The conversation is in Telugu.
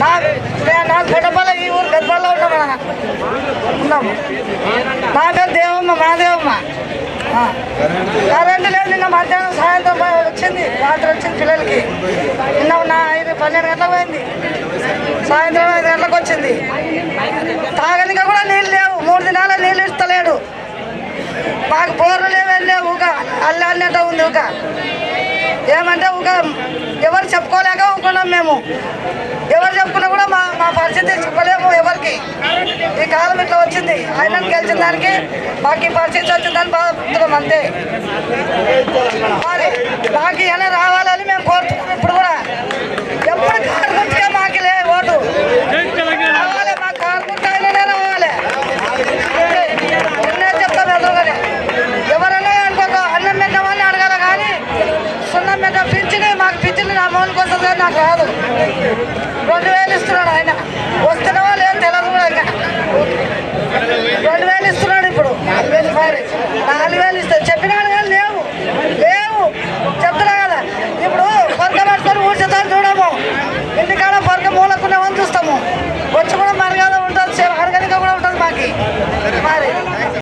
నా నా నాకు ఈ ఊరు పెద్దపల్ల ఉన్నాం ఉన్నాము నా పేరు దేవమ్మ మా దేవమ్మ. కరెంటు లేదు నిన్న మధ్యాహ్నం సాయంత్రం వచ్చింది రాత్రి వచ్చింది పిల్లలకి. నిన్న నా ఐదు పన్నెండు గంటలకు పోయింది. సాయంత్రం ఐదు గంటలకు వచ్చింది. తాగనిక కూడా నీళ్ళు లేవు మూడు దినాల నీళ్ళు ఇస్తలేడు. మాకు బోర్లు లేవు లేవు ఊక. అల్లి అన్నట్టు ఉంది ఊక. ఏమంటే ఊక ఎవరు చెప్పుకోలేక ఊకున్నాం మేము ఎవరు చెప్పుకున్నా కూడా మా మా పరిస్థితి చెప్పలేము ఎవరికి ఈ కాలం ఇట్లా వచ్చింది. ఆయన గెలిచిన దానికి మాకు ఈ పరిస్థితి వచ్చిందని బాధపడుతున్నాం అంతే. మరి మాకు ఏమైనా రావాలని మేము కోరుతున్నాం ఇప్పుడు కూడా. ఎప్పుడు కారుకుంటే మాకు లే ఓటు. రావాలి మా కారుకుంటే అయిననే రావాలి. నిన్నే చెప్తాం ఎదురుగానే. ఎవరైనా అనుకోక అన్నం పెట్టమని అడగాల కానీ సున్నం పెట్ట పింఛని మాకు పింఛని నా మౌనికి వస్తుంది నాకు రాదు. రెండు వేలు ఇస్తున్నాడు ఆయన.